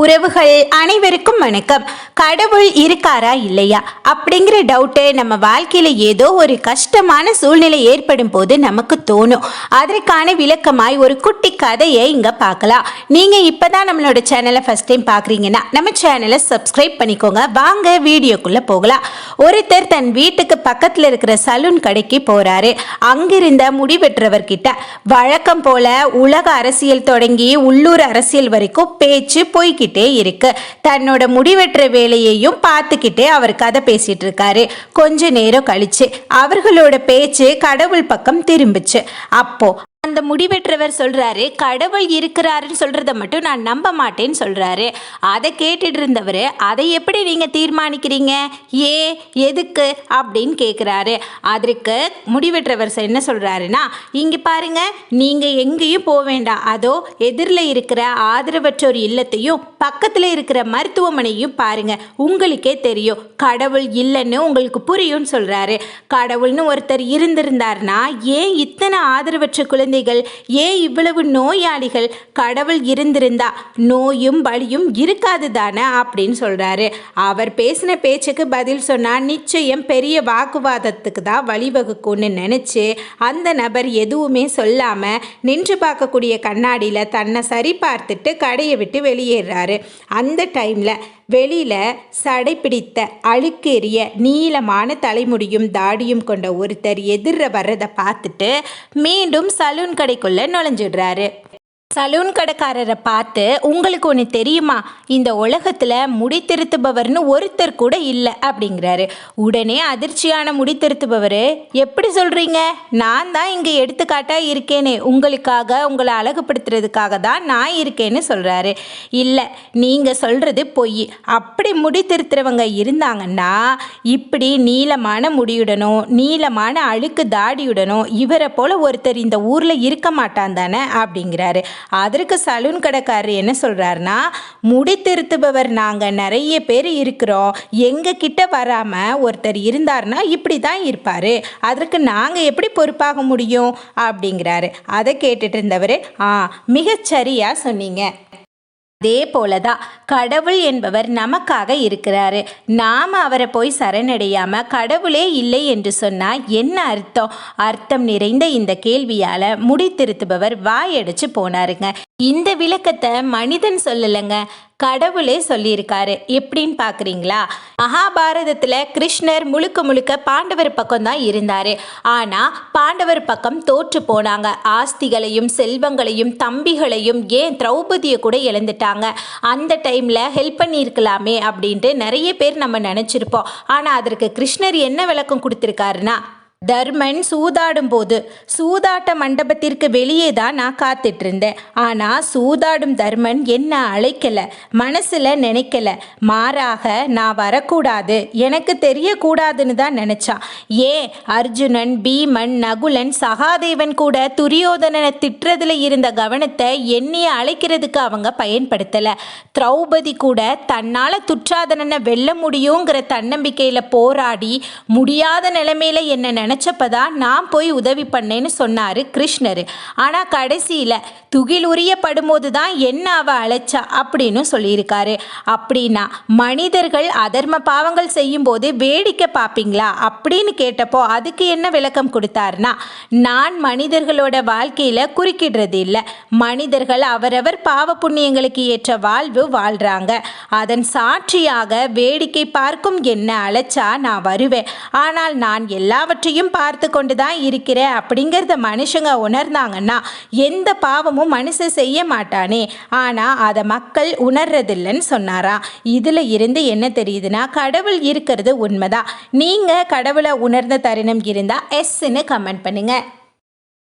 உறவுகள் அனைவருக்கும் வணக்கம். கடவுள் இருக்காரா இல்லையா? அப்படிங்கிற டவுட்டு நம்ம வாழ்க்கையில் ஏதோ ஒரு கஷ்டமான சூழ்நிலை ஏற்படும் போது நமக்கு தோணும். அதற்கான விளக்கமாய் ஒரு குட்டி கதையை இங்கே பார்க்கலாம். நீங்கள் இப்போ தான் நம்மளோட சேனலை ஃபஸ்ட் டைம் பார்க்குறீங்கன்னா நம்ம சேனலை சப்ஸ்கிரைப் பண்ணிக்கோங்க. வாங்க வீடியோக்குள்ளே போகலாம். ஒருத்தர் தன் வீட்டுக்கு பக்கத்தில் இருக்கிற சலூன் கடைக்கு போறாரு. அங்கிருந்த முடிவெற்றவர்கிட்ட வழக்கம் போல உலக அரசியல் தொடங்கி உள்ளூர் அரசியல் வரைக்கும் பேச்சு போய்கிட்டே இருக்கு. தன்னோட முடிவெற்ற வேலையையும் பார்த்துக்கிட்டே அவர் கதை பேசிட்டு இருக்காரு. கொஞ்ச நேரம் கழிச்சு அவர்களோட பேச்சு கடவுள் பக்கம் திரும்பிச்சு. அப்போ அந்த முடிவெற்றவர் சொல்கிறாரு கடவுள் இருக்கிறாருன்னு சொல்கிறத மட்டும் நான் நம்ப மாட்டேன்னு சொல்கிறாரு அதை கேட்டுட்டு இருந்தவர் அதை எப்படி நீங்கள் தீர்மானிக்கிறீங்க? ஏ எதுக்கு? அப்படின்னு கேட்குறாரு அதற்கு முடிவெற்றவர் என்ன சொல்கிறாருன்னா இங்கே பாருங்கள் நீங்கள் எங்கேயும் போக வேண்டாம். அதோ எதிரில் இருக்கிற ஆதரவற்றோர் இல்லத்தையும் பக்கத்தில் இருக்கிற மருத்துவமனையும் பாருங்க உங்களுக்கே தெரியும். கடவுள் இல்லைன்னு உங்களுக்கு புரியும்னு சொல்கிறாரு கடவுள்னு ஒருத்தர் இருந்திருந்தாருன்னா ஏன் இத்தனை ஆதரவற்ற குழந்தைகள் ஏன் இவ்வளவு நோயாளிகள் கடவுள் இருந்திருந்தா நோயும் வழியும் இருக்காது தானே அப்படின்னு சொல்றாரு. அவர் பேசின பேச்சுக்கு பதில் சொன்னால் நிச்சயம் பெரிய வாக்குவாதத்துக்கு தான் வழிவகுக்கும்னு நினச்சி அந்த நபர் எதுவுமே சொல்லாம நின்று பார்க்கக்கூடிய கண்ணாடியில தன்னை சரி பார்த்துட்டு கடையை விட்டு வெளியேறாரு. அந்த டைம்ல வெளியில் சடை பிடித்த அழுக்கேறிய நீளமான தலைமுடியும் தாடியும் கொண்ட ஒருத்தர் எதிர வர்றதை பார்த்துட்டு மீண்டும் சலூன் கடைக்குள்ள நுழைஞ்சிடுறாரு. சலூன் கடைக்காரரை பார்த்து உங்களுக்கு ஒன்று தெரியுமா? இந்த உலகத்தில் முடி திருத்துபவர்னு ஒருத்தர் கூட இல்லை அப்படிங்கிறாரு. உடனே அதிர்ச்சியான முடி திருத்துபவர் எப்படி சொல்கிறீங்க நான் தான் இங்கே எடுத்துக்காட்டாக இருக்கேனே. உங்களுக்காக உங்களை அழகுபடுத்துறதுக்காக தான் நான் இருக்கேன்னு சொல்கிறாரு இல்லை நீங்கள் சொல்கிறது பொய். அப்படி முடி திருத்துறவங்க இருந்தாங்கன்னா இப்படி நீளமான முடியுடனும் நீளமான அழுக்கு தாடியுடனும் இவரை போல் ஒருத்தர் இந்த ஊரில் இருக்க மாட்டான் தானே? அப்படிங்கிறாரு. அதற்கு சலூன் கடைக்காரர் என்ன சொல்கிறாருன்னா முடி திருத்துபவர் நாங்கள் நிறைய பேர் இருக்கிறோம். எங்கள் கிட்ட வராமல் ஒருத்தர் இருந்தார்னா இப்படி தான் இருப்பார். அதற்கு நாங்கள் எப்படி பொறுப்பாக முடியும்? அப்படிங்கிறாரு. அதை கேட்டுட்டு இருந்தவர் ஆ மிகச்சரியாக சொன்னீங்க. அதே போலதான் கடவுள் என்பவர் நமக்காக இருக்கிறாரு. நாம் அவரை போய் சரணடையாம கடவுளே இல்லை என்று சொன்னா என்ன அர்த்தம்? அர்த்தம் நிறைந்த இந்த கேள்வியால முடி திருத்துபவர் வாயடிச்சு போனாருங்க. இந்த விளக்கத்தை மனிதன் சொல்லலைங்க கடவுளே சொல்லியிருக்காரு. எப்படின்னு பார்க்குறீங்களா? மகாபாரதத்தில் கிருஷ்ணர் முழுக்க முழுக்க பாண்டவர் பக்கம் தான் இருந்தார். ஆனால் பாண்டவர் பக்கம் தோற்று போனாங்க. ஆஸ்திகளையும் செல்வங்களையும் தம்பிகளையும் ஏன் திரௌபதியை கூட இழந்துட்டாங்க? அந்த டைமில் ஹெல்ப் பண்ணியிருக்கலாமே அப்படின்ட்டு நிறைய பேர் நம்ம நினச்சிருப்போம். ஆனால் அதற்கு கிருஷ்ணர் என்ன விளக்கம் கொடுத்துருக்காருன்னா தர்மன் சூதாடும் போது சூதாட்ட மண்டபத்திற்கு வெளியே தான் நான் காத்துட்டு இருந்தேன் ஆனால் சூதாடும் தர்மன் என்ன அழைக்கல மனசில் நினைக்கல மாறாக நான் வரக்கூடாது எனக்கு தெரியக்கூடாதுன்னு தான் நினச்சான். ஏன்? அர்ஜுனன் பீமன் நகுலன் சகாதேவன் கூட துரியோதனனை திட்டுறதுல இருந்த கவனத்தை எண்ணிய அழைக்கிறதுக்கு அவங்க பயன்படுத்தலை. திரௌபதி கூட தன்னால் துற்றாதனனை வெல்ல முடியுங்கிற தன்னம்பிக்கையில் போராடி முடியாத நிலைமையில என்ன நினச்சப்பதான் நான் போய் உதவி பண்ணேன்னு சொன்னார் கிருஷ்ணர். ஆனால் கடைசியில் துகில் உரியப்படும்போது தான் என்ன அவ அழைச்சா அப்படின்னு சொல்லியிருக்காரு. அப்படின்னா மனிதர்கள் அதர்ம பாவங்கள் செய்யும்போது வேடிக்கை பார்ப்பீங்களா அப்படின்னு கேட்டப்போ அதுக்கு என்ன விளக்கம் கொடுத்தாருனா நான் மனிதர்களோட வாழ்க்கையில் குறுக்கிடுறது இல்லை மனிதர்கள் அவரவர் பாவ புண்ணியங்களுக்கு ஏற்ற வாழ்வு வாழ்கிறாங்க அதன் சாட்சியாக வேடிக்கை பார்க்கும் என்ன அழைச்சா நான் வருவேன். ஆனால் நான் எல்லாவற்றையும் பார்த்து கொண்டு தான் இருக்கிறேன் அப்படிங்கிறத மனுஷங்க உணர்ந்தாங்கன்னா எந்த பாவமும் மனுஷன் செய்ய மாட்டானே. ஆனால் அதை மக்கள் உணர்றதில்லைன்னு சொன்னாராம் இதில் இருந்து என்ன தெரியுதுன்னா கடவுள் இருக்கிறது உண்மைதான். நீங்கள் கடவுளை உணர்ந்த தருணம் இருந்தால் எஸ்ன்னு கமெண்ட் பண்ணுங்கள்